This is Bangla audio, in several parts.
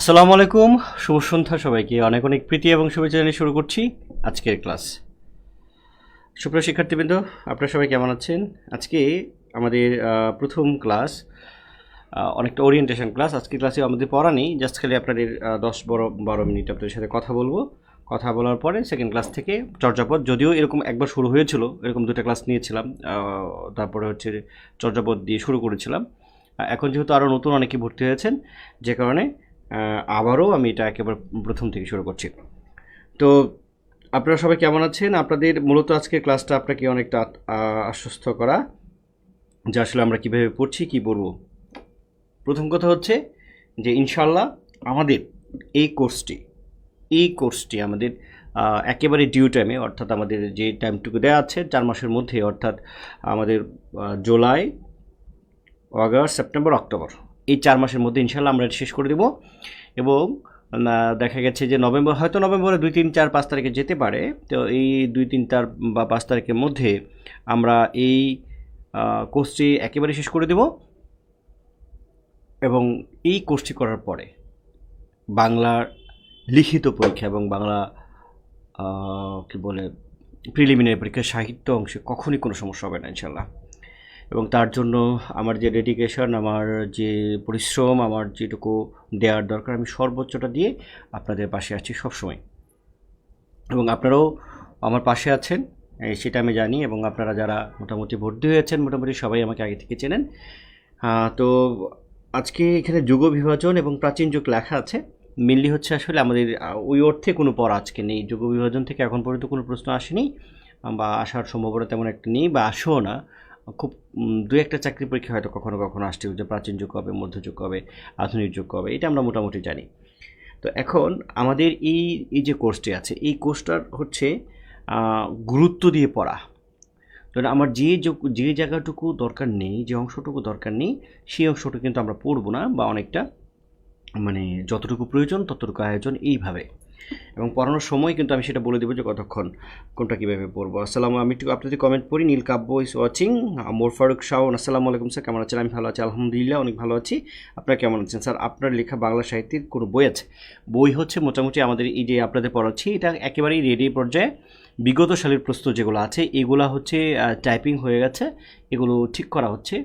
আসসালামু আলাইকুম, শুভ সন্ধ্যা সবাইকে। অনেক অনেক প্রীতি এবং শুভেচ্ছা জানিয়ে শুরু করছি আজকের ক্লাস। সুপ্রিয় শিক্ষার্থীবৃন্দ, আপনারা সবাই কেমন আছেন? আজকে আমাদের প্রথম ক্লাস অনেকটা ওরিয়েন্টেশন ক্লাস। আজকে ক্লাসে আমাদের পড়া নেই জাস্ট খালি আপনাদের দশ বারো বারো মিনিট আপনাদের সাথে কথা বলব। কথা বলার পরে সেকেন্ড ক্লাস থেকে চর্যাপদ, যদিও এরকম একবার শুরু হয়েছিল, এরকম দুটো ক্লাস নিয়েছিলাম তারপরে হচ্ছে চর্যাপদ দিয়ে শুরু করেছিলাম। এখন যেহেতু আরও নতুন অনেকে ভর্তি হয়েছেন, যে কারণে আবারও আমি এটা একেবারে প্রথম থেকে শুরু করছি। তো আপনারা সবাই কেমন আছেন? আপনাদের মূলত আজকের ক্লাসটা আপনাকে অনেকটা আশ্বস্ত করা, যে আসলে আমরা কীভাবে পড়ছি কী পড়ব প্রথম কথা হচ্ছে যে ইনশাল্লাহ আমাদের এই কোর্সটি এই কোর্সটি আমাদের একেবারে ডিউ টাইমে অর্থাৎ আমাদের যে টাইমটুকু দেওয়া আছে, চার মাসের মধ্যে, অর্থাৎ আমাদের জুলাই আগস্ট সেপ্টেম্বর, অক্টোবর। এই চার মাসের মধ্যে ইনশাল্লাহ আমরা শেষ করে দেব। এবং দেখা গেছে যে নভেম্বর, হয়তো নভেম্বরে দুই তিন চার পাঁচ তারিখে যেতে পারে। তো এই দুই তিন চার বা পাঁচ তারিখের মধ্যে আমরা এই কোর্সটি একেবারে শেষ করে দেব। এবং এই কোর্সটি করার পরে বাংলার লিখিত পরীক্ষা এবং বাংলা কি বলে প্রিলিমিনারি পরীক্ষা সাহিত্য অংশে কখনই কোনো সমস্যা হবে না ইনশাল্লাহ এবং তার জন্য আমার যে ডেডিকেশন আমার যে পরিশ্রম, আমার যেটুকু দেওয়ার দরকার, আমি সর্বোচ্চটা দিয়ে আপনাদের পাশে আছি সবসময়। এবং আপনারাও আমার পাশে আছেন সেটা আমি জানি এবং আপনারা যারা মোটামুটি ভর্তি হয়েছেন, মোটামুটি সবাই আমাকে আগে থেকে চেনেন। তো আজকে এখানে যুগ বিভাজন এবং প্রাচীন যুগ লেখা আছে। মেনলি হচ্ছে আসলে আমাদের, ওই অর্থে কোনো পড়া আজকে নেই। যুগ বিভাজন থেকে এখন পর্যন্ত কোনো প্রশ্ন আসেনি, বা আসার সম্ভাবনা তেমন একটা নেই, বা আসেও না। খুব দু একটা চাকরি পরীক্ষা হয়তো কখনো কখনো আসছে, যে প্রাচীন যুগ কবে মধ্যযুগ কবে আধুনিক যুগ কবে এটা আমরা মোটামুটি জানি। তো এখন আমাদের এই এই যে কোর্সটি আছে, এই কোর্সটার হচ্ছে গুরুত্ব দিয়ে পড়া। ধরুন আমার যে যে জায়গাটুকু দরকার নেই, যে অংশটুকু দরকার নেই, সেই অংশটুকু কিন্তু আমরা পড়ব না, বা অনেকটা মানে যতটুকু প্রয়োজন ততটুকু আয়োজন এইভাবে। এবং পড়ানোর সময় কিন্তু আমি সেটা বলে দেবো যে কতক্ষণ কোনটা কীভাবে পড়ব। আসসালামু আমি একটু আপনাদের কমেন্ট পড়ি, Neel Kabya is watching more Faruk Shawon আসসালামু আলাইকুম স্যার, কেমন আছেন? আমি ভালো আছি, আলহামদুলিল্লাহ, অনেক ভালো আছি। আপনারা কেমন আছেন? স্যার, আপনার লেখা বাংলা সাহিত্যের কোনো বই আছে? বই হচ্ছে মোটামুটি আমাদের এই যে আপনাদের পড়াচ্ছি, এটা একেবারেই রেডি পর্যায়ে। বিগত সালের প্রস্তুত যেগুলো আছে, এগুলো হচ্ছে টাইপিং হয়ে গেছে, এগুলো ঠিক করা হচ্ছে।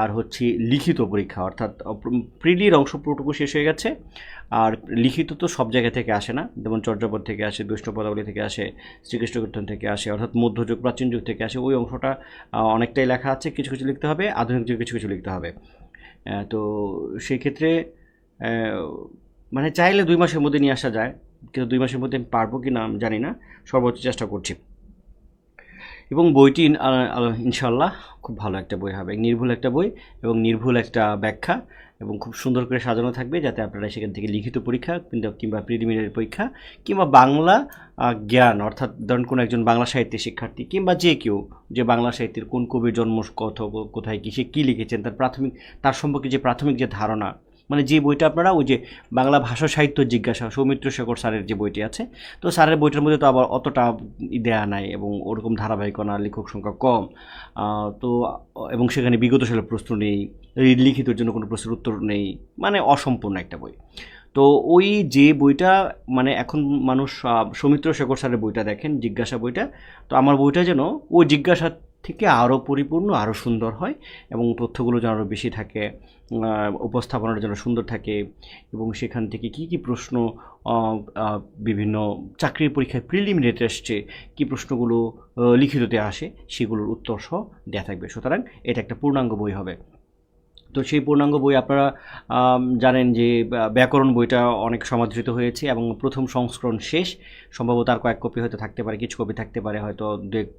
আর হচ্ছে লিখিত পরীক্ষা, অর্থাৎ প্রিলির অংশ পুরোটুকু শেষ হয়ে গেছে। আর লিখিত তো সব জায়গা থেকে আসে না। যেমন চর্যাপদ থেকে আসে দুষ্ট পদাবলী থেকে আসে শ্রীকৃষ্ণ কীর্তন থেকে আসে, অর্থাৎ মধ্যযুগ, প্রাচীন যুগ থেকে আসে। ওই অংশটা অনেকটাই লেখা আছে, কিছু কিছু লিখতে হবে, আধুনিক যুগে কিছু কিছু লিখতে হবে। তো সেই ক্ষেত্রে মানে চাইলে দুই মাসের মধ্যে নিয়ে আসা যায়, কিন্তু দুই মাসের মধ্যে আমি পারব কি না জানি না। সর্বোচ্চ চেষ্টা করছি। এবং বইটি ইনশাল্লাহ খুব ভালো একটা বই হবে। নির্ভুল একটা বই এবং নির্ভুল একটা ব্যাখ্যা এবং খুব সুন্দর করে সাজানো থাকবে যাতে আপনারা সেখান থেকে লিখিত পরীক্ষা কিংবা কিংবা প্রিলিমিনারি পরীক্ষা কিংবা বাংলা জ্ঞান অর্থাৎ ধরুন কোনো একজন বাংলা সাহিত্যের শিক্ষার্থী কিংবা যে কেউ যে বাংলা সাহিত্যের কোন কবির জন্ম কত কোথায় কী সে কী লিখেছেন, তার প্রাথমিক, তার সম্পর্কে যে প্রাথমিক যে ধারণা মানে যে বইটা আপনারা ওই যে বাংলা ভাষা সাহিত্য জিজ্ঞাসা, সৌমিত্র শেখর স্যারের যে বইটি আছে, তো স্যারের বইটার মধ্যে তো আবার অতটা দেয়া নাই এবং ওরকম ধারাবাহিকনা, লেখক সংখ্যা কম। তো, এবং সেখানে বিগত সালের প্রশ্ন নেই, লিখিতর জন্য কোনো প্রশ্নের উত্তর নেই মানে অসম্পূর্ণ একটা বই। তো ওই যে বইটা মানে এখন মানুষ সৌমিত্র শেখর স্যারের বইটা দেখেন, জিজ্ঞাসা বইটা, তো আমার বইটা যেন ওই জিজ্ঞাসা থেকে আরও পরিপূর্ণ, আরও সুন্দর হয় এবং তথ্যগুলো যেন আরও বেশি থাকে। আহ, জন্য সুন্দর থাকে এবং সেখান থেকে কি কি প্রশ্ন বিভিন্ন চাকরির পরীক্ষায় প্রিলিমিনারিতে আসছে কী প্রশ্নগুলো লিখিততে আসে সেগুলোর উত্তর সহ দেওয়া থাকবে। সুতরাং এটা একটা পূর্ণাঙ্গ বই হবে। তো সেই পূর্ণাঙ্গ বই আপনারা জানেন যে ব্যাকরণ বইটা অনেক সমাদৃত হয়েছে এবং প্রথম সংস্করণ শেষ। সম্ভবত আর কয়েক কপি হয়তো থাকতে পারে কিছু কপি থাকতে পারে হয়তো দু এক-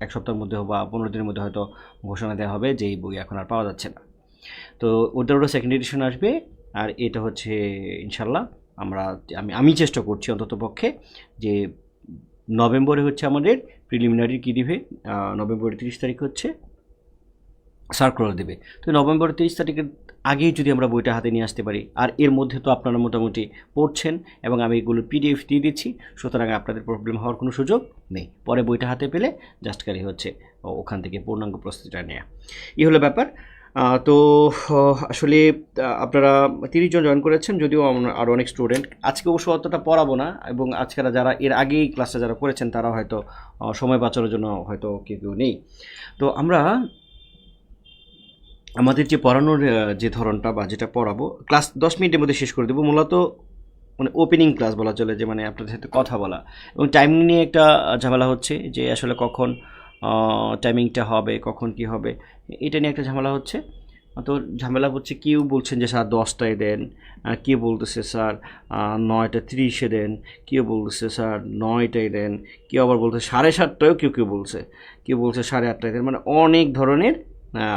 এক সপ্তাহের মধ্যে বা পনেরো দিনের মধ্যে হয়তো ঘোষণা দেওয়া হবে যে এই বই এখন আর পাওয়া যাচ্ছে না। তো ওটার ওটা সেকেন্ড এডিশন আসবে, আর এটা হচ্ছে ইনশাল্লাহ আমরা, আমি আমি চেষ্টা করছি অন্তত পক্ষে যে নভেম্বরে হচ্ছে আমাদের প্রিলিমিনারি কী দিবে নভেম্বরের তিরিশ তারিখ হচ্ছে সার্কুলার দেবে। তো নভেম্বরের তিরিশ তারিখের আগেই যদি আমরা বইটা হাতে নিয়ে আসতে পারি, আর এর মধ্যে তো আপনারা মোটামুটি পড়ছেন এবং আমি এগুলো পিডিএফ দিয়ে দিচ্ছি, সুতরাং আপনাদের প্রবলেম হওয়ার কোনো সুযোগ নেই। পরে বইটা হাতে পেলে জাস্ট খালি হচ্ছে ওখান থেকে পূর্ণাঙ্গ প্রস্তুতিটা নেওয়া এই হলো ব্যাপার। তো আসলে আপনারা তিরিশ জন জয়েন করেছেন, যদিও আরও অনেক স্টুডেন্ট আজকে অবশ্য অতটা পড়াবো না, এবং আজকেরা যারা, এর আগেই ক্লাসটা যারা করেছেন, তারা হয়তো সময় বাঁচানোর জন্য হয়তো কেউ কেউ নেই। তো আমরা, আমাদের যে পড়ানোর যে ধরনটা বা যেটা পড়াবো ক্লাস দশ মিনিটের মধ্যে শেষ করে দেবো। মূলত মানে ওপেনিং ক্লাস বলা চলে, যে মানে আপনাদের সাথে কথা বলা। এবং টাইম নিয়ে একটা ঝামেলা হচ্ছে, যে আসলে কখন টাইমিংটা হবে, কখন কি হবে, এটা নিয়ে একটা ঝামেলা হচ্ছে। তো ঝামেলা হচ্ছে কেউ বলছেন যে, স্যার, দশটায় দেন। কেউ বলতেছে, স্যার নয়টা তিরিশে দেন। কেউ বলতেছে, স্যার, নয়টায় দেন। কেউ আবার বলছে সাড়ে সাতটায়ও কেউ কেউ বলছে। কেউ বলছে, সাড়ে আটটায় দেন। মানে অনেক ধরনের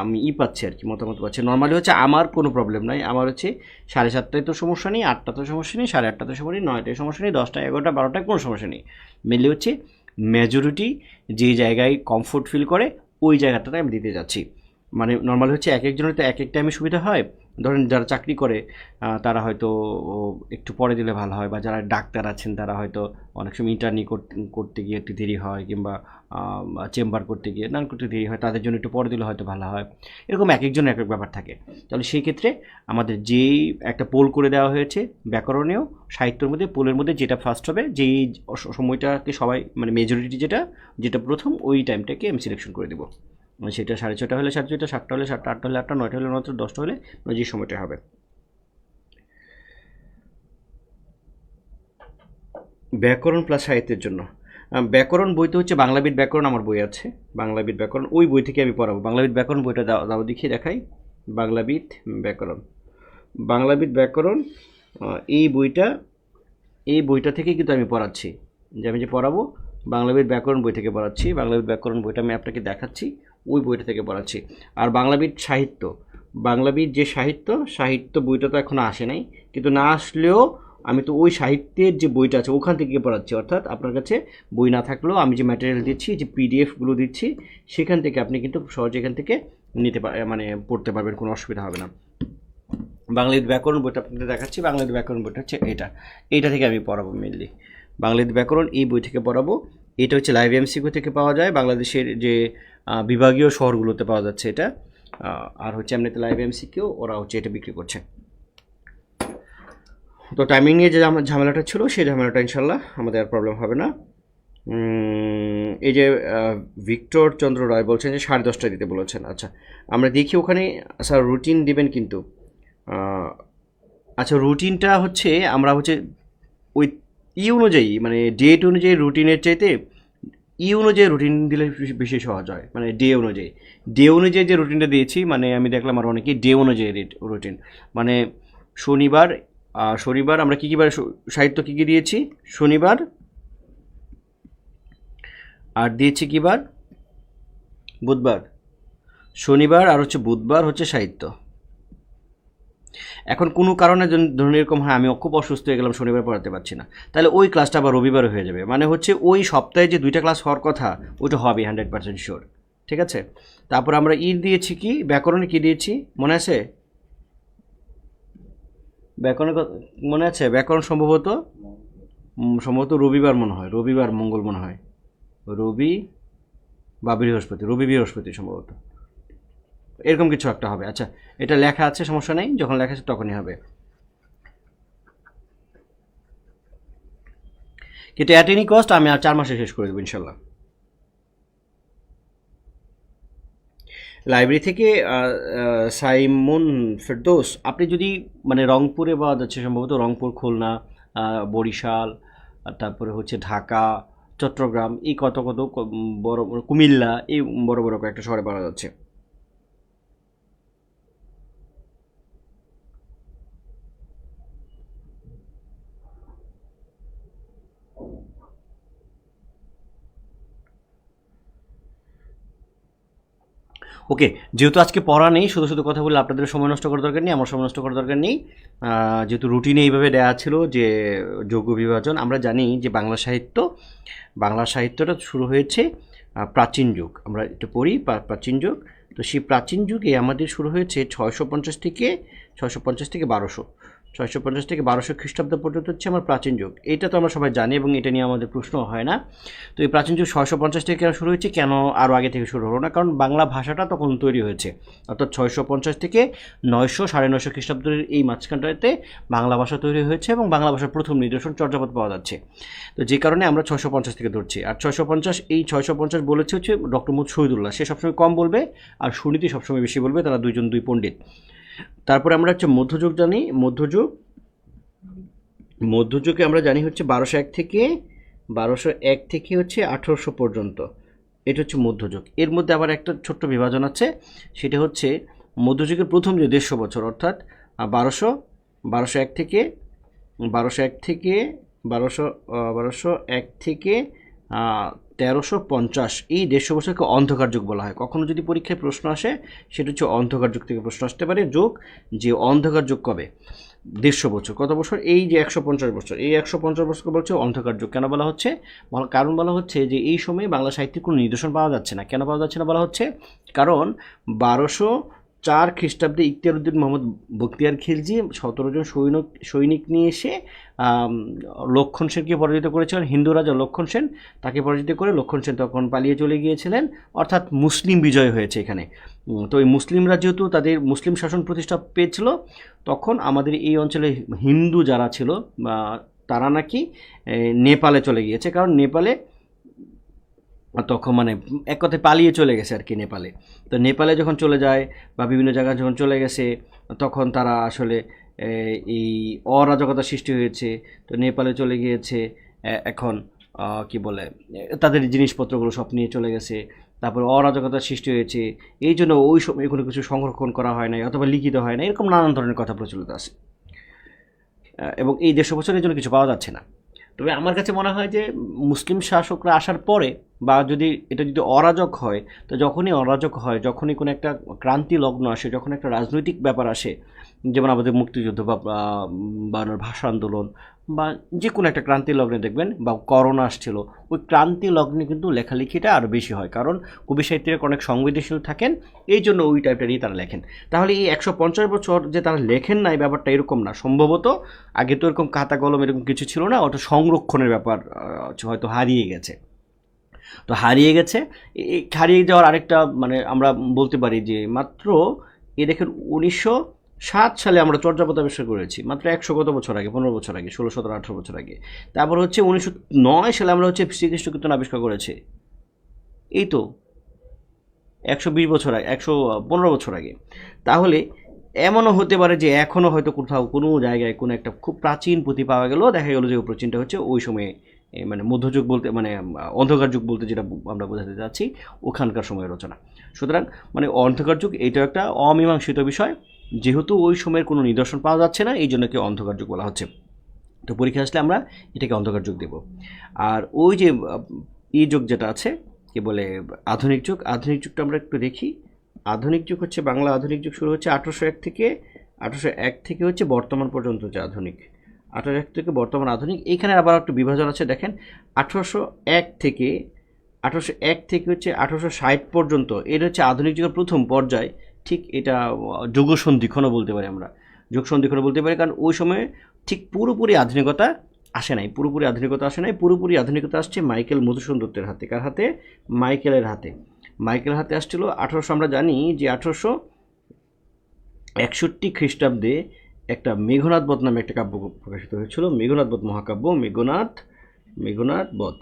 আমি ই পাচ্ছি আর কি, মতামত পাচ্ছি। নর্মালি হচ্ছে আমার কোনো প্রবলেম নাই। আমার হচ্ছে সাড়ে সাতটায় তো সমস্যা নেই আটটাতে সমস্যা নেই, সাড়ে আটটাতে সমস্যা নেই, নয়টায় সমস্যা নেই দশটা এগারোটা, বারোটায় কোনো সমস্যা নেই। মেনলি হচ্ছে মেজরিটি যে জায়গায় কমফোর্ট ফিল করে, ওই জায়গাটাতে আমি দিতে যাচ্ছি। মানে নর্মাল হচ্ছে এক একজনের তো এক এক টাইমে সুবিধা হয়। ধরেন যারা চাকরি করে তারা হয়তো একটু পরে দিলে ভালো হয় বা যারা ডাক্তার আছেন তারা হয়তো অনেক সময় ইন্টারনি করতে গিয়ে একটু দেরি হয় কিংবা চেম্বার করতে গিয়ে নান করতে দেরি হয়, তাদের জন্য একটু পরে দিলে হয়তো ভালো হয়। এরকম এক একজন এক এক ব্যাপার থাকে। তাহলে সেই ক্ষেত্রে আমাদের যেই একটা পোল করে দেওয়া হয়েছে ব্যাকরণেও, সাহিত্যের মধ্যে, পোলের মধ্যে যেটা ফার্স্ট হবে, যেই সময়টাকে সবাই মানে মেজরিটি যেটা যেটা প্রথম, ওই টাইমটাকে আমি সিলেকশন করে দেবো। সেটা সাড়ে ছটা হলে সাড়ে ছটা সাতটা হলে সাতটা, আটটা হলে আটটা, নয়টা হলে নয়টা, দশটা হলে মানে যে সময়টা হবে। ব্যাকরণ প্লাস সাহিত্যের জন্য। ব্যাকরণ বইতে হচ্ছে বাংলাবিদ ব্যাকরণ আমার বই আছে। বাংলাবিদ ব্যাকরণ, ওই বই থেকে আমি পড়াবো। বাংলাবিদ ব্যাকরণ বইটা দাও দাও, দেখিয়ে দেখাই। বাংলাবিদ ব্যাকরণ। বাংলাবিদ ব্যাকরণ এই বইটা এই বইটা থেকে কিন্তু আমি পড়াচ্ছি। যে আমি যে পড়াবো বাংলাবিদ ব্যাকরণ বই থেকে পড়াচ্ছি। বাংলাবিদ ব্যাকরণ বইটা আমি আপনাকে দেখাচ্ছি। ওই বইটা থেকে পড়াচ্ছি। আর বাংলাবিদ সাহিত্য। বাংলাবিদ যে সাহিত্য সাহিত্য বইটা তো এখনও আসে নাই। কিন্তু না আসলেও আমি তো ওই সাহিত্যের যে বইটা আছে, ওখান থেকে পড়াচ্ছি। অর্থাৎ আপনার কাছে বই না থাকলেও আমি যে ম্যাটেরিয়াল দিচ্ছি, যে পিডিএফগুলো দিচ্ছি, সেখান থেকে আপনি কিন্তু সহজে এখান থেকে নিতে পার মানে পড়তে পারবেন, কোনো অসুবিধা হবে না। বাংলাদেশ ব্যাকরণ বইটা আপনাদের দেখাচ্ছি। বাংলাদেশ ব্যাকরণ বইটা হচ্ছে এটা। এইটা থেকে আমি পড়াবো মেনলি বাংলাদেশ ব্যাকরণ এই বই থেকে পড়াবো। এটা হচ্ছে লাইভ এমসিকিউ থেকে পাওয়া যায়। বাংলাদেশের যে বিভাগীয় শহরগুলোতে পাওয়া যাচ্ছে এটা। আর হচ্ছে এমনিতে লাইভ এমসিকিউ ওরা হচ্ছে এটা বিক্রি করছে। তো টাইমিং নিয়ে যে ঝাম- ঝামেলাটা ছিল, সেই ঝামেলাটা ইনশাল্লাহ আমাদের আর প্রবলেম হবে না। এই যে ভিক্টর চন্দ্র রায় বলছেন যে সাড়ে দশটায় দিতে বলেছেন। আচ্ছা আমরা দেখি ওখানে স্যার রুটিন দিবেন কিন্তু। আচ্ছা রুটিনটা হচ্ছে, আমরা হচ্ছে ওই, ই অনুযায়ী মানে ডেট অনুযায়ী রুটিনের চাইতে ই অনুযায়ী রুটিন দিলে বেশি- সহজ হয় মানে ডে অনুযায়ী। ডে অনুযায়ী যে রুটিনটা দিয়েছি মানে আমি দেখলাম আর অনেকেই ডে অনুযায়ী রুটিন মানে শনিবার শনিবার আমরা কী কী বার সাহিত্য কী কী দিয়েছি? শনিবার, আর দিয়েছি কী বার? বুধবার। শনিবার আর হচ্ছে বুধবার হচ্ছে সাহিত্য। এখন কোনো কারণে ধরুন এরকম হয় আমি খুব অসুস্থ হয়ে গেলাম, শনিবার পড়াতে পারছি না। তাহলে ওই ক্লাসটা আবার রবিবার হয়ে যাবে। মানে হচ্ছে ওই সপ্তাহে যে দুইটা ক্লাস হওয়ার কথা ওটা হবে হান্ড্রেড পার্সেন্ট শিওর ঠিক আছে? তারপর আমরা ই দিয়েছি কি? ব্যাকরণে কি দিয়েছি? মনে আছে? ব্যাকরণে মনে আছে? ব্যাকরণ সম্ভবত সম্ভবত রবিবার মনে হয়, রবিবার মঙ্গল মনে হয়। রবি বা বৃহস্পতি, রবি বৃহস্পতি সম্ভবত। এরকম কিছু একটা হবে। আচ্ছা এটা লেখা আছে, সমস্যা নেই, যখন লেখা আছে তখনই হবে। কিন্তু অ্যাট এনি কস্ট আমি আর চার মাসে শেষ করে দেবো, ইনশাল্লাহ। লাইব্রেরি থেকে সাইমন ফেরদোস, আপনি যদি মানে রংপুরে পাওয়া যাচ্ছে সম্ভবত রংপুর, খুলনা বরিশাল তারপরে হচ্ছে ঢাকা, চট্টগ্রাম, এই কত কত বড় বড় কুমিল্লা, এই বড় বড় কয়েকটা শহরে পাওয়া যাচ্ছে। ওকে যেহেতু আজকে পড়া নেই, শুধু শুধু কথা বলে আপনাদের সময় নষ্ট করার দরকার নেই, আমার সময় নষ্ট করার দরকার নেই। যেহেতু রুটিনে এইভাবে দেওয়া ছিল যে, যোগ্য বিভাজন, আমরা জানি যে বাংলা সাহিত্য, বাংলা সাহিত্যটা শুরু হয়েছে প্রাচীন যুগ। আমরা একটু পড়ি প্রাচীন যুগ। তো সেই প্রাচীন যুগে আমাদের শুরু হয়েছে ছয়শো পঞ্চাশ থেকে, ছয়শো পঞ্চাশ থেকে বারোশো। ছয়শো পঞ্চাশ থেকে বারোশো খ্রিস্টাব্দ পর্যন্ত হচ্ছে আমার প্রাচীন যুগ। এটা তো আমরা সবাই জানি এবং এটা নিয়ে আমাদের প্রশ্ন হয় না। তো এই প্রাচীন যুগ ছয়শো পঞ্চাশ থেকে শুরু হয়েছে? কেন আরও আগে থেকে শুরু হলো না? কারণ বাংলা ভাষাটা তখন তৈরি হয়েছে। অর্থাৎ ছয়শো পঞ্চাশ থেকে নয়শো, সাড়ে নয়শো খ্রিস্টাব্দের এই মাঝখানটাতে বাংলা ভাষা তৈরি হয়েছে এবং বাংলা ভাষার প্রথম নিদর্শন চর্যাপদ পাওয়া যাচ্ছে। তো যে কারণে আমরা ছয়শো পঞ্চাশ থেকে ধরছি। আর ছয়শো পঞ্চাশ, এই ছয়শো পঞ্চাশ বলেছে হচ্ছে ডক্টর মুদ শহীদুল্লাহ। সে সবসময় কম বলবে আর সুনীতি সবসময় বেশি বলবে। তারা দুইজন দুই পণ্ডিত। তারপরে আমরা হচ্ছে মধ্যযুগ জানি, মধ্যযুগ। মধ্যযুগে আমরা জানি হচ্ছে বারোশো এক থেকে, বারোশো এক থেকে হচ্ছে আঠেরোশো পর্যন্ত। এটা হচ্ছে মধ্যযুগ। এর মধ্যে আবার একটা ছোট্ট বিভাজন আছে, সেটা হচ্ছে মধ্যযুগের প্রথম যে দেড়শো বছর, অর্থাৎ বারোশো বারোশো এক থেকে, বারোশো এক থেকে, বারোশো বারোশো এক থেকে তেরোশো পঞ্চাশ, এই দেড়শো বছরকে অন্ধকার যুগ বলা হয়। কখনো যদি পরীক্ষায় প্রশ্ন আসে, সেটা হচ্ছে অন্ধকার যুগ থেকে প্রশ্ন আসতে পারে। যুগ যে অন্ধকার যুগ কবে? দেড়শো বছর। কত বছর? এই যে একশো পঞ্চাশ বছর। এই একশো পঞ্চাশ বছরকে বলছে অন্ধকার যুগ। কেন বলা হচ্ছে? কারণ বলা হচ্ছে যে এই সময়ে বাংলা সাহিত্যের কোনো নিদর্শন পাওয়া যাচ্ছে না। কেন পাওয়া যাচ্ছে না বলা হচ্ছে? কারণ বারোশো চার খ্রিস্টাব্দে ইখতিয়ার উদ্দিন মোহাম্মদ বখতিয়ার খিলজি সতেরো জন সৈনিক সৈনিক নিয়ে এসে লক্ষণ সেনকে পরাজিত করেছিলেন। হিন্দু রাজা লক্ষণ সেন তাকে পরাজিত করে লক্ষণ সেন তখন পালিয়ে চলে গিয়েছিলেন। অর্থাৎ মুসলিম বিজয় হয়েছে এখানে। তো এই মুসলিমরা যেহেতু তাদের মুসলিম শাসন প্রতিষ্ঠা পেয়েছিল, তখন আমাদের এই অঞ্চলে হিন্দু যারা ছিল তারা নাকি নেপালে চলে গিয়েছে। কারণ নেপালে তখন মানে এক কথায় পালিয়ে চলে গেছে আর কি নেপালে। তো নেপালে যখন চলে যায় বা বিভিন্ন জায়গায় যখন চলে গেছে, তখন তারা আসলে এই অরাজকতা সৃষ্টি হয়েছে। তো নেপালে চলে গিয়েছে এখন কি বলে তাদের জিনিসপত্রগুলো সব নিয়ে চলে গেছে। তারপর অরাজকতার সৃষ্টি হয়েছে। এই জন্য ওই সময় কোনো কিছু সংরক্ষণ করা হয় নাই অথবা লিখিত হয় না এরকম নানান ধরনের কথা প্রচলিত আছে। এবং এই দেড়শো বছরের জন্য কিছু পাওয়া যাচ্ছে না। তবে আমার কাছে মনে হয় যে, মুসলিম শাসকরা আসার পরে বা যদি এটা যদি অরাজক হয়, তো যখনই অরাজক হয়, যখনই কোনো একটা ক্রান্তি লগ্ন আসে, যখন একটা রাজনৈতিক ব্যাপার আসে, যেমন আমাদের মুক্তিযুদ্ধ বা ভাষা আন্দোলন বা যে কোনো একটা ক্রান্তি লগ্নে দেখবেন বা করোনা আসছিল, ওই ক্রান্তি লগ্নে কিন্তু লেখালেখিটা আরও বেশি হয়। কারণ কবি সাহিত্যিক অনেক সংবেদনশীল থাকেন, এই জন্য ওই টাইপটারই তারা লেখেন। তাহলে এই একশো পঞ্চাশ বছর যে তারা লেখেন না, এই ব্যাপারটা এরকম না। সম্ভবত আগে তো এরকম খাতা কলম এরকম কিছু ছিল না ওটা সংরক্ষণের ব্যাপার হয়তো হারিয়ে গেছে। তো হারিয়ে গেছে। হারিয়ে যাওয়ার আরেকটা মানে আমরা বলতে পারি যে মাত্র, এ দেখেন উনিশশো সাত সালে আমরা চর্যাপদ আবিষ্কার করেছি, মাত্র একশো কত বছর আগে, পনেরো বছর আগে, ষোলো, সতেরো, আঠেরো বছর আগে। তারপর হচ্ছে উনিশশো নয় সালে আমরা হচ্ছে শ্রীকৃষ্ণ কীর্তন আবিষ্কার করেছি। এই তো একশো বিশ বছর আগে, একশো পনেরো বছর আগে। তাহলে এমনও হতে পারে যে এখনও হয়তো কোথাও কোনো জায়গায় কোনো একটা খুব প্রাচীন পুঁথি পাওয়া গেল, দেখা গেলো যে ওই প্রাচীনটা হচ্ছে ওই সময়ে মানে মধ্যযুগ বলতে মানে অন্ধকার যুগ বলতে যেটা আমরা বোঝাতে চাচ্ছি ওখানকার সময়ের রচনা। সুতরাং মানে অন্ধকার যুগ এটা একটা অমীমাংসিত বিষয়। যেহেতু ওই সময়ের কোনো নিদর্শন পাওয়া যাচ্ছে না, এই জন্য কি অন্ধকার যুগ বলা হচ্ছে। তো পরীক্ষা আসলে আমরা এটাকে অন্ধকার যুগ দেব। আর ওই যে ই যুগ যেটা আছে, কি বলে, আধুনিক যুগ, আধুনিক যুগটা আমরা একটু দেখি। আধুনিক যুগ হচ্ছে, বাংলা আধুনিক যুগ শুরু হচ্ছে আঠারোশো এক থেকে, আঠারোশো এক থেকে হচ্ছে বর্তমান পর্যন্ত যে আধুনিক। আঠারোশো এক থেকে বর্তমান আধুনিক। এখানে আবার একটু বিভাজন আছে দেখেন আঠারোশো এক থেকে আঠারোশো এক থেকে হচ্ছে আঠারোশো ষাট পর্যন্ত। এটা হচ্ছে আধুনিক যুগের প্রথম পর্যায়। ঠিক এটা আহ, যুগ বলতে পারি আমরা। যুগ সন্ধিক্ষণও বলতে পারি কারণ ওই সময়ে ঠিক পুরোপুরি আধুনিকতা আসে নাই। পুরোপুরি আধুনিকতা আসে নাই। পুরোপুরি আধুনিকতা আসছে মাইকেল মধুসূদন দত্তের হাতে। কার হাতে? মাইকেলের হাতে। মাইকেল হাতে আসছিল আঠারোশো আমরা জানি যে আঠারোশো একষট্টি খ্রিস্টাব্দে একটা মেঘনাথ বধ নামে একটা কাব্য প্রকাশিত হয়েছিল। মেঘনাথ বধ মহাকাব্য, মেঘনাথ মেঘনাথ বধ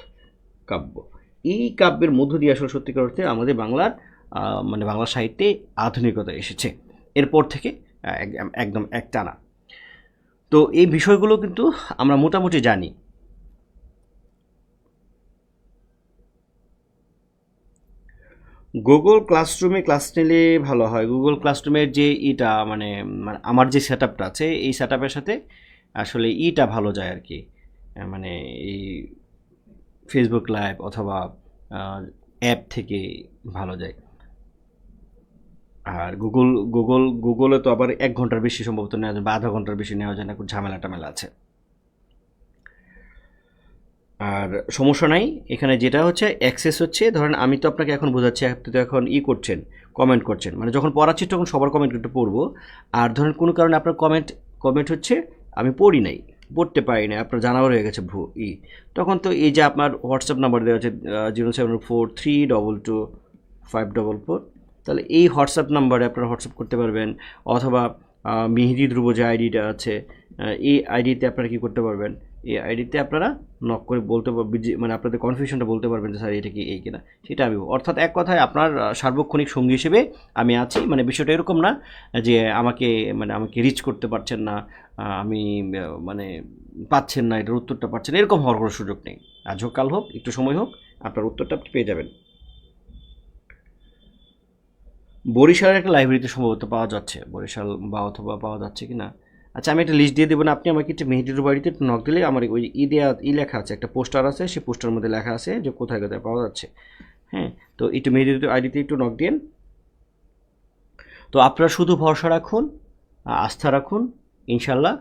কাব্য। এই কাব্যের মধ্য দিয়ে আসলে সত্যিকার অর্থে আমাদের বাংলার মানে বাংলা সাহিত্যে আধুনিকতা এসেছে। এরপর থেকে একদম একটানা। তো এই বিষয়গুলো কিন্তু আমরা মোটামুটি জানি। গুগল ক্লাসরুমে ক্লাস নিলে ভালো হয়। গুগল ক্লাসরুমের যে ইটা মানে মানে আমার যে সেট আছে, এই সেট সাথে আসলে ইটা ভালো যায় আর কি। মানে এই ফেসবুক লাইভ অথবা অ্যাপ থেকে ভালো যায়। আর গুগল গুগল গুগলে তো আবার এক ঘণ্টার বেশি সম্ভবত নেওয়া যায় বা আধা ঘণ্টার বেশি নেওয়া যায় না, খুব ঝামেলা টামেলা আছে। আর সমস্যা নাই, এখানে যেটা হচ্ছে অ্যাক্সেস হচ্ছে। ধরেন আমি তো আপনাকে এখন বোঝাচ্ছি, আপনি তো এখন ই করছেন কমেন্ট করছেন। মানে যখন পড়াচ্ছি তখন সবার কমেন্ট একটু পড়ব। আর ধরেন কোনো কারণে আপনার কমেন্ট কমেন্ট হচ্ছে, আমি পড়ি নাই, পড়তে পারি না আপনার জানাও হয়ে গেছে ভু, ই। তখন তো এই যে আপনার হোয়াটসঅ্যাপ নাম্বার দেওয়া আছে zero seven four three double two five double four, তাহলে এই হোয়াটসঅ্যাপ নাম্বারে আপনারা হোয়াটসঅ্যাপ করতে পারবেন। অথবা মেহেদি ধ্রুব যে আইডিটা আছে এই আইডিতে আপনারা কী করতে পারবেন? এই আইডিতে আপনারা নক করে বলতে মানে আপনাদের কনফিউশনটা বলতে পারবেন যে, স্যার, এটা কি, এই কিনা, সেটা আমি অর্থাৎ এক কথায় আপনার সার্বক্ষণিক সঙ্গী হিসেবে আমি আছি মানে বিষয়টা এরকম না যে, আমাকে মানে আমাকে রিচ করতে পারছেন না আমি মানে পাচ্ছেন না, এটার উত্তরটা পাচ্ছেন এরকম হওয়ার কোনো সুযোগ নেই। আজ হোক, কাল হোক, একটু সময় হোক, আপনার উত্তরটা আপনি পেয়ে যাবেন। বরিশালের একটা লাইব্রেরিতে সম্ভবত পাওয়া যাচ্ছে, বরিশাল বা অথবা পাওয়া যাচ্ছে কি না আচ্ছা আমি একটা লিস্ট দিয়ে দেবো না, আপনি আমাকে একটু মেহেদির বাড়িতে একটু নক দিলে আমার ওই ই দেওয়া ই লেখা আছে, একটা পোস্টার আছে, সেই পোস্টারের মধ্যে লেখা আছে যে কোথায় কোথায় পাওয়া যাচ্ছে। হ্যাঁ তো একটু মেহেদির আইডিতে একটু নক দিন তো আপনারা শুধু ভরসা রাখুন, আস্থা রাখুন ইনশাল্লাহ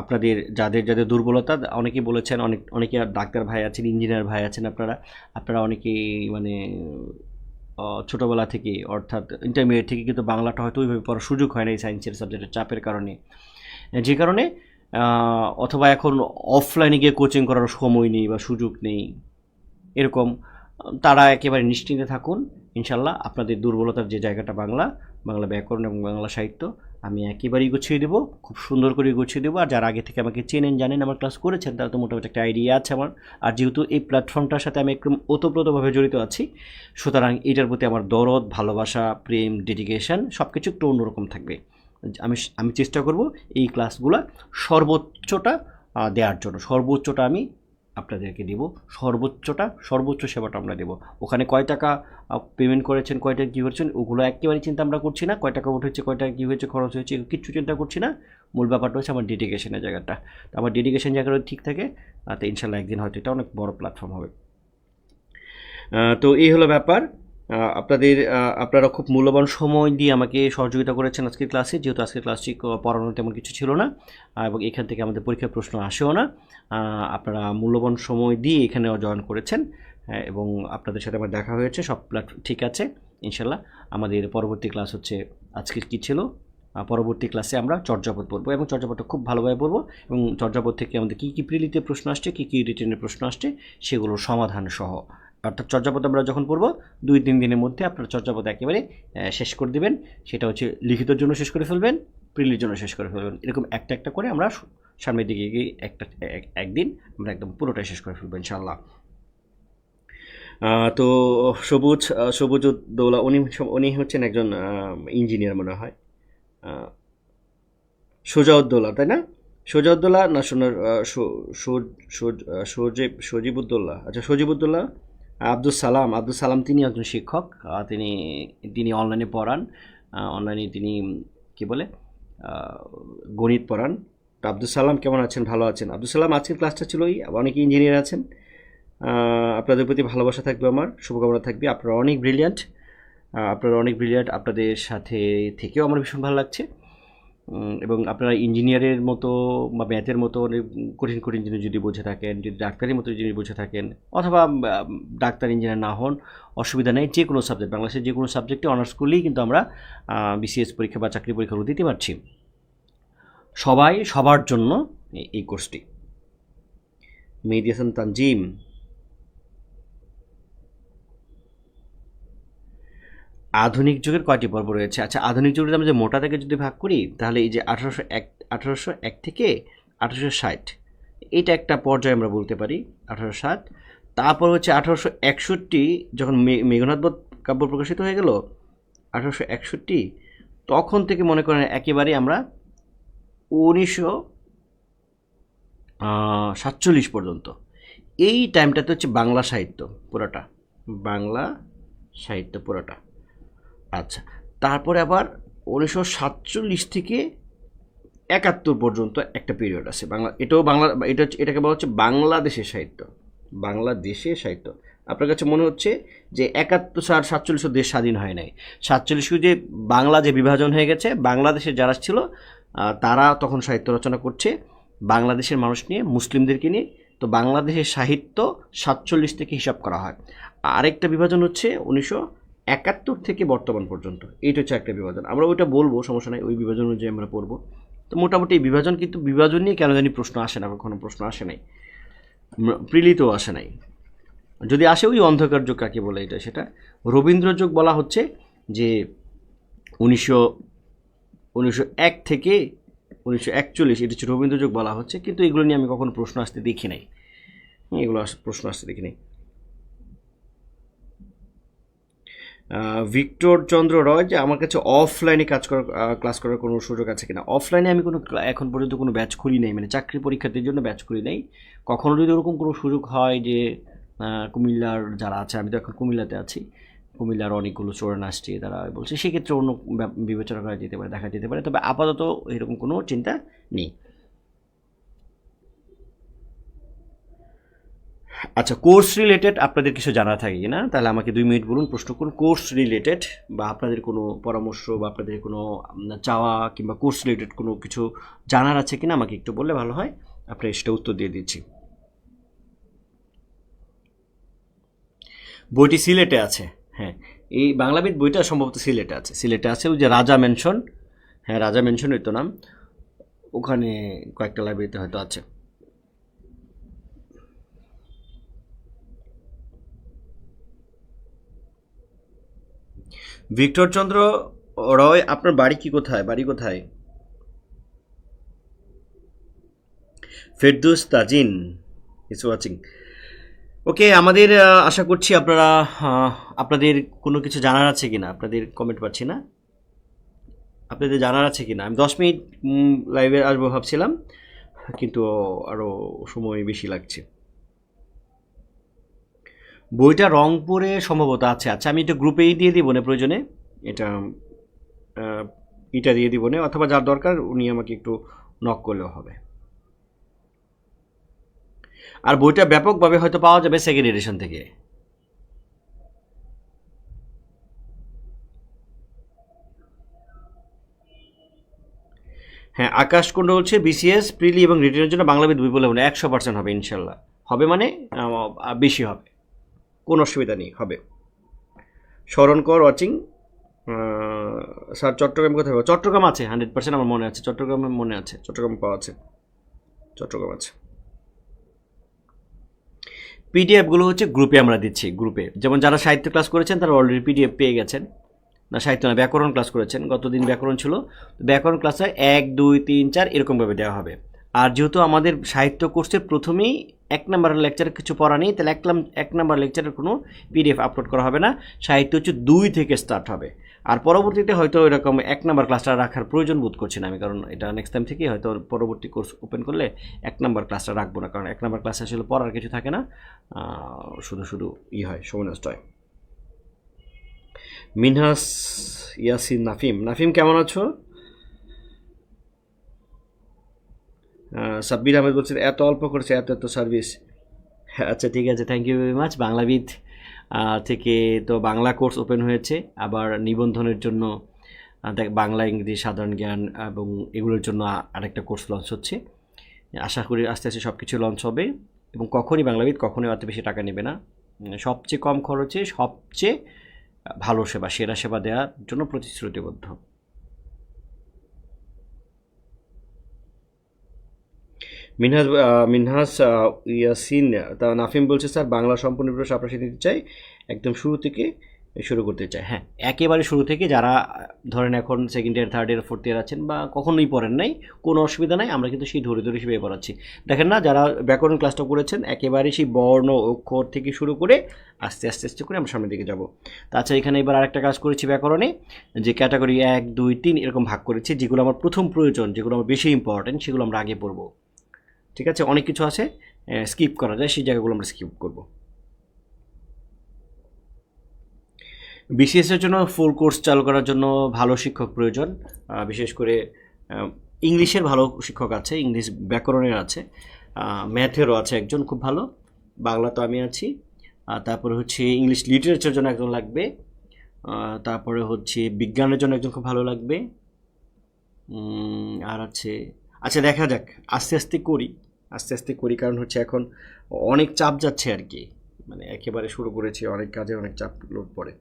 আপনাদের যাদের যাদের দুর্বলতা, অনেকেই বলেছেন, অনেক, অনেকে ডাক্তার ভাই আছেন ইঞ্জিনিয়ার ভাই আছেন আপনারা আপনারা অনেকেই মানে ছোটোবেলা থেকে অর্থাৎ ইন্টারমিডিয়েট থেকে কিন্তু বাংলাটা হয়তো ওইভাবে পড়ার সুযোগ হয় না এই সায়েন্সের সাবজেক্টের চাপের কারণে। যে কারণে অথবা এখন অফলাইনে গিয়ে কোচিং করার সময় নেই বা সুযোগ নেই, এরকম, তারা একেবারে নিশ্চিন্তে থাকুন। ইনশাল্লাহ আপনাদের দুর্বলতার যে জায়গাটা বাংলা বাংলা ব্যাকরণ এবং বাংলা সাহিত্য, আমি একেবারেই গুছিয়ে দেবো, খুব সুন্দর করে গুছিয়ে দেবো। আর যারা আগে থেকে আমাকে চেনেন, জানেন, আমার ক্লাস করেছেন, তারা তো মোটামুটি একটা আইডিয়া আছে আমার। আর যেহেতু এই প্ল্যাটফর্মটার সাথে আমি একদম ওতপ্রোতভাবে জড়িত আছি, সুতরাং এটার প্রতি আমার দরদ, ভালোবাসা, প্রেম ডেডিকেশন সব কিছু একটু অন্যরকম থাকবে। আমি আমি চেষ্টা করব এই ক্লাসগুলো সর্বোচ্চটা দেওয়ার জন্য। সর্বোচ্চটা আমি আপনাদেরকে দেব। সর্বোচ্চটা, সর্বোচ্চ সেবাটা আমরা দেব। ওখানে কয় টাকা পেমেন্ট করেছেন, কয় টাকা কী করেছেন ওগুলো একেবারেই চিন্তা আমরা করছি না। কয় টাকা উঠেছে কয় টাকা কী হয়েছে, খরচ হয়েছে কিচ্ছু চিন্তা করছি না। মূল ব্যাপারটা হচ্ছে আমার ডেডিকেশনের জায়গাটা। তো আমার ডেডিকেশন জায়গাটা ঠিক থাকে তো ইনশাল্লাহ একদিন হয়তো এটা অনেক বড় প্ল্যাটফর্ম হবে। তো এই হলো ব্যাপার। আপনাদের আপনারা খুব মূল্যবান সময় দিয়ে আমাকে সহযোগিতা করেছেন আজকের ক্লাসে, যেহেতু আজকের ক্লাসটি পড়ানোর তেমন কিছু ছিল না এবং এখান থেকে আমাদের পরীক্ষার প্রশ্ন আসেও না। আপনারা মূল্যবান সময় দিয়ে এখানে জয়েন করেছেন এবং আপনাদের সাথে আমার দেখা হয়েছে, সব ঠিক আছে, ইনশাল্লাহ। আমাদের পরবর্তী ক্লাস হচ্ছে আজকের কী ছিল? পরবর্তী ক্লাসে আমরা চর্যাপদ পড়ব, এবং চর্যাপদটা খুব ভালোভাবে পড়ব, এবং চর্যাপদ থেকে আমাদের কী কী প্রিলিতে প্রশ্ন আসছে, কী কী রিটেনের প্রশ্ন আসছে, সেগুলোর সমাধান সহ। অর্থাৎ চর্যাপদ আমরা যখন পড়ব, দুই তিন দিনের মধ্যে আপনারা চর্যাপদ একেবারে শেষ করে দেবেন। সেটা হচ্ছে লিখিতর জন্য শেষ করে ফেলবেন, প্রিলির জন্য শেষ করে ফেলবেন। এরকম একটা একটা করে আমরা সামনের দিকে গিয়ে একটা, এক- একদিন আমরা একদম পুরোটাই শেষ করে ফেলব ইনশাল্লাহ তো সবুজ সবুজ দৌলা উনি উনি হচ্ছেন একজন ইঞ্জিনিয়ার মনে হয়। সোজাউদ্দৌলা তাই না? সোজাউদ্দৌলা না সোনার সজীব সজীবুদ্দৌলা আচ্ছা সজীবুদ্দৌলা আব্দুল সালাম। আব্দুল সালাম তিনি একজন শিক্ষক। তিনি তিনি অনলাইনে পড়ান। অনলাইনে তিনি, কি বলে? গণিত পড়ান। তো আব্দুল সালাম কেমন আছেন? ভালো আছেন। আব্দুল সালাম, আজকের ক্লাসটা ছিলই অনেকে ইঞ্জিনিয়ার আছেন। আপনাদের প্রতি ভালোবাসা থাকবে আমার, শুভকামনা থাকবে। আপনারা অনেক ব্রিলিয়ান্ট আপনারা অনেক ব্রিলিয়ান্ট আপনাদের সাথে থেকেও আমার ভীষণ ভালো লাগছে। এবং আপনারা ইঞ্জিনিয়ারের মতো বা ম্যাথের মতো কঠিন কঠিন জিনিস যদি বুঝে থাকেন, যদি ডাক্তারের মতো জিনিস বুঝে থাকেন, অথবা ডাক্তার, ইঞ্জিনিয়ার না হন, অসুবিধা নেই, যে কোনো সাবজেক্ট বাংলাদেশের যে কোনো সাবজেক্টে অনার্স করলেই কিন্তু আমরা বিসিএস পরীক্ষা বা চাকরি পরীক্ষাগুলো দিতে পারছি। সবাই সবার জন্য এই- কোর্সটি হাসান তানজিম আধুনিক যুগের কয়টি পর্ব রয়েছে? আচ্ছা আধুনিক যুগের আমরা যে মোটা থেকে যদি ভাগ করি, তাহলে এই যে আঠারোশো এক আঠারোশো এক থেকে আঠারোশো ষাট এইটা একটা পর্যায়ে আমরা বলতে পারি, আঠারোশো ষাট। তারপর হচ্ছে আঠারোশো একষট্টি, যখন মেঘনাথ বধ কাব্য প্রকাশিত হয়ে গেল, আঠারোশো একষট্টি, তখন থেকে মনে করেন একেবারে আমরা উনিশশো সাতচল্লিশ পর্যন্ত। এই টাইমটাতে হচ্ছে বাংলা সাহিত্য পুরোটা, বাংলা সাহিত্য পুরোটা। আচ্ছা তারপরে আবার উনিশশো সাতচল্লিশ থেকে একাত্তর পর্যন্ত একটা পিরিয়ড আছে। বাংলা, এটাও বাংলা, এটা এটাকে বলা হচ্ছে বাংলাদেশের সাহিত্য। বাংলাদেশের সাহিত্য। আপনার কাছে মনে হচ্ছে যে একাত্তর সাল সাতচল্লিশ দেশ স্বাধীন হয় নাই। সাতচল্লিশ যে বাংলা যে বিভাজন হয়ে গেছে, বাংলাদেশের যারা ছিল তারা তখন সাহিত্য রচনা করছে। বাংলাদেশের মানুষ নিয়ে, মুসলিমদেরকে নিয়ে। তো বাংলাদেশের সাহিত্য সাতচল্লিশ থেকে হিসাব করা হয়। আরেকটা বিভাজন হচ্ছে উনিশশো একাত্তর থেকে বর্তমান পর্যন্ত, এইটা হচ্ছে একটা বিভাজন। আমরা ওইটা বলব, সমস্যা নাই, ওই বিভাজন অনুযায়ী আমরা পড়ব। তো মোটামুটি এই বিভাজন কিন্তু বিভাজন নিয়ে কেন জানি প্রশ্ন আসে না কখনো প্রশ্ন আসে নাই। প্রিলিতেও আসে নাই। যদি আসে, ওই অন্ধকার যুগ কাকে বলে এটা সেটা? রবীন্দ্র যুগ বলা হচ্ছে যে উনিশশো উনিশশো এক থেকে উনিশশো একচল্লিশ, এটা হচ্ছে রবীন্দ্র যুগ বলা হচ্ছে, কিন্তু এগুলো নিয়ে আমি কখনো প্রশ্ন আসতে দেখি নাই। এগুলো প্রশ্ন আসতে দেখি নাই। ভিক্টর চন্দ্র রয় যে আমার কাছে অফলাইনে কাজ করার ক্লাস করার কোনো সুযোগ আছে কিনা? অফলাইনে আমি কোনো এখন পর্যন্ত কোনো ব্যাচ খুলি নাই। মানে চাকরি পরীক্ষার্থীর জন্য ব্যাচ খুলি নাই। কখনো যদি ওরকম কোনো সুযোগ হয় যে কুমিল্লার যারা আছে, আমি তো এখন কুমিল্লাতে আছি, কুমিল্লার অনেকগুলো স্টুডেন্ট আসছে, তারা বলছে, সেক্ষেত্রে অন্য বিবেচনা করা যেতে পারে, দেখা যেতে পারে। তবে আপাতত এরকম কোনো চিন্তা নেই। আচ্ছা কোর্স রিলেটেড আপনাদের কিছু জানা থাকে না? তাহলে আমাকে দুই মিনিট বলুন, প্রশ্ন করুন কোর্স রিলেটেড বা আপনাদের কোনো পরামর্শ বা আপনাদের কোনো চাওয়া কিংবা কোর্স রিলেটেড কোনো কিছু জানার আছে কিনা আমাকে একটু বললে ভালো হয়। আপনার সেটা উত্তর দিয়ে দিচ্ছি। বইটি সিলেটে আছে হ্যাঁ। এই বাংলাবিদ বইটা সম্ভবত সিলেটে আছে। সিলেটে আছে ওই যে রাজা মেনশন হ্যাঁ রাজা মেনশন তো নাম। ওখানে কয়েকটা লাইব্রেরিতে হয়তো আছে। ভিক্টর চন্দ্র রয়, আপনার বাড়ি কি কোথায়? বাড়ি কোথায়? Ferdous Tajin is watching okay আমাদের আশা করছি আপনারা আপনাদের কোনো কিছু জানার আছে কি না আপনাদের কমেন্ট পাচ্ছি না? আপনাদের জানার আছে কি না আমি দশ মিনিট লাইভে আসব ভাবছিলাম, কিন্তু আরও সময় বেশি লাগছে। বইটা রংপুরে সম্ভবত আছে। আচ্ছা আমি এটা গ্রুপেই দিয়ে দিব না প্রয়োজনে। এটা এটা দিয়ে দিব না, অথবা যার দরকার উনি আমাকে একটু নক করলেও হবে। আর বইটা ব্যাপকভাবে হয়তো পাওয়া যাবে সেকেন্ড এডিশন থেকে। হ্যাঁ আকাশ কুণ্ড হচ্ছে বিসিএস প্রিলি এবং রিটেনের জন্য বাংলা বই বলে মনে একশো পার্সেন্ট হবে ইনশাল্লাহ। হবে মানে বেশি হবে। কোনো অসুবিধা নেই, হবে। স্মরণকর ওয়াচিং স্যার চট্টগ্রাম কোথায় পাবো? চট্টগ্রাম আছে হান্ড্রেড পার্সেন্ট আমার মনে আছে, চট্টগ্রামে মনে আছে, চট্টগ্রাম পাওয়া আছে, চট্টগ্রাম আছে। পিডিএফগুলো হচ্ছে গ্রুপে আমরা দিচ্ছি গ্রুপে যেমন যারা সাহিত্য ক্লাস করেছেন, তারা অলরেডি পিডিএফ পেয়ে গেছেন। না, সাহিত্য না, ব্যাকরণ ক্লাস করেছেন, গতদিন ব্যাকরণ ছিল। ব্যাকরণ ক্লাসে এক, দুই, তিন, চার এরকমভাবে দেওয়া হবে। আর যেহেতু আমাদের সাহিত্য কোর্সের প্রথমেই এক নাম্বার লেকচারের কিছু পড়া নেই, তাহলে এক নাম- এক নাম্বার লেকচারের কোনো পিডিএফ আপলোড করা হবে না। সাহিত্য হচ্ছে দুই থেকে স্টার্ট হবে। আর পরবর্তীতে হয়তো এরকম এক নম্বর ক্লাসটা রাখার প্রয়োজন বোধ করছি না আমি, কারণ এটা নেক্সট টাইম থেকে হয়তো পরবর্তী কোর্স ওপেন করলে এক নম্বর ক্লাসটা রাখব না, কারণ এক নম্বর ক্লাসে আসলে পড়ার কিছু থাকে না। শুধু শুধু ই হয়, সময় নষ্ট হয়। মিনহাস ইয়াসিন নাফিম নাফিম কেমন আছো? সাব্বির আহমেদ বলছেন, এত অল্প করেছে, এত এত সার্ভিস আচ্ছা ঠিক আছে thank you very much Banglabid থেকে তো বাংলা কোর্স ওপেন হয়েছে, আবার নিবন্ধনের জন্য দেখ, বাংলা, ইংরেজি, সাধারণ জ্ঞান এবং এগুলোর জন্য আরেকটা কোর্স লঞ্চ হচ্ছে। আশা করি আস্তে আস্তে সব কিছু লঞ্চ হবে এবং কখনই বাংলাবিদ কখনই অত বেশি টাকা নেবে না। সবচেয়ে কম খরচে সবচেয়ে ভালো সেবা, সেরা সেবা দেওয়ার জন্য প্রতিশ্রুতিবদ্ধ। মিনহাজ আহ, ইয়াসিন তা নাফিম বলছে স্যার বাংলা সম্পূর্ণ প্রশ্ন আপনার সাথে চাই। একদম শুরু থেকে শুরু করতে চাই। হ্যাঁ একেবারে শুরু থেকে যারা ধরেন এখন second year third year fourth year আছেন বা কখনোই পড়েন নাই কোনো অসুবিধা নাই আমরা কিন্তু সেই ধরে ধরে হিসেবে পড়াচ্ছি দেখেন না যারা ব্যাকরণ ক্লাসটা করেছেন একেবারে সেই বর্ণ অক্ষর থেকে শুরু করে আস্তে আস্তে আস্তে করে আমরা সামনের দিকে যাব। তাছাড়া এখানে এবার আরেকটা কাজ করেছি ব্যাকরণে যে ক্যাটাগরি এক দুই তিন এরকম ভাগ করেছি যেগুলো আমার প্রথম প্রয়োজন যেগুলো আমার বেশি ইম্পর্টেন্ট সেগুলো আমরা আগে পড়ব। ঠিক আছে? অনেক কিছু আছে স্কিপ করা যায়, সেই জায়গাগুলো আমরা স্কিপ করব। বিসিএস এর জন্য ফুল কোর্স চালু করার জন্য ভালো শিক্ষক প্রয়োজন। বিশেষ করে ইংলিশের ভালো শিক্ষক আছে, ইংলিশ ব্যাকরণের আছে ম্যাথেরও আছে একজন খুব ভালো, বাংলা তো আমি আছি। তারপরে হচ্ছে ইংলিশ লিটারেচার জন্য একজন লাগবে তারপরে হচ্ছে বিজ্ঞানের জন্য একজন খুব ভালো লাগবে। আর আছে আচ্ছা দেখা যাক, আস্তে আস্তে করি। আস্তে আস্তে করি, কারণ হচ্ছে এখন অনেক চাপ যাচ্ছে আর কি। মানে একেবারে শুরু করেছি, অনেক কাজে অনেক চাপ লোড পড়ে।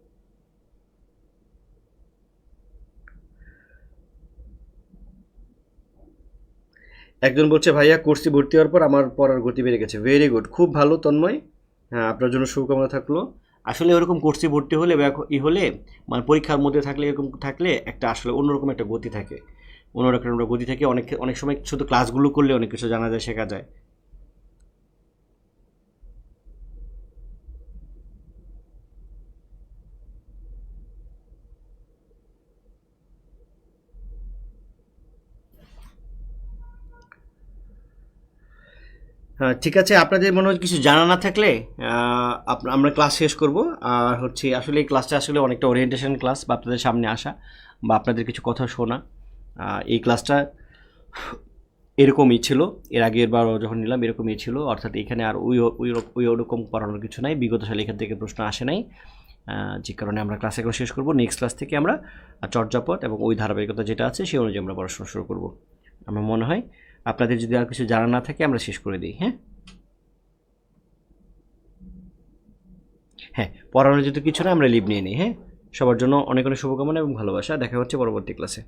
একজন বলছে, ভাইয়া, কোর্সে ভর্তি হওয়ার পর আমার পড়ার গতি বেড়ে গেছে। ভেরি গুড খুব ভালো, তন্ময়। হ্যাঁ আপনার জন্য শুভকামনা থাকল। আসলে ওরকম কোর্সে ভর্তি হলে বা ই হলে মানে পরীক্ষার মধ্যে থাকলে এরকম থাকলে একটা আসলে অন্যরকম একটা গতি থাকে। অন্যরকম একটা গতি থাকে, অনেক অনেক সময় শুধু ক্লাসগুলো করলে অনেক কিছু জানা যায়, শেখা যায়। হ্যাঁ ঠিক আছে, আপনাদের মনে হয় কিছু জানা না থাকলে আমরা ক্লাস শেষ করব। আর হচ্ছে আসলে এই ক্লাসটা আসলে অনেকটা ওরিয়েন্টেশন ক্লাস বা আপনাদের সামনে আসা বা আপনাদের কিছু কথা শোনা। এই ক্লাসটা এরকমই ছিল। এর আগের বার যখন নিলাম, এরকমই ছিল। অর্থাৎ এখানে আর ওই ওই ওরকম করানোর কিছু নাই। বিগত সালে এখান থেকে প্রশ্ন আসে নাই। যে কারণে আমরা ক্লাস এখন শেষ করব। নেক্সট ক্লাস থেকে আমরা চর্যাপদ এবং ওই ধারাবাহিকতা যেটা আছে সেই অনুযায়ী আমরা পড়াশোনা শুরু করব। আমার মনে হয় আপনাদের যদি আর কিছু জানা না থাকে, আমরা শেষ করে দিই হ্যাঁ? হ্যাঁ পড়ানোর যদি কিছু না, আমরা লিভ নিয়ে নিই হ্যাঁ? সবার জন্য অনেক অনেক শুভকামনা এবং ভালোবাসা। দেখা হচ্ছে পরবর্তী ক্লাসে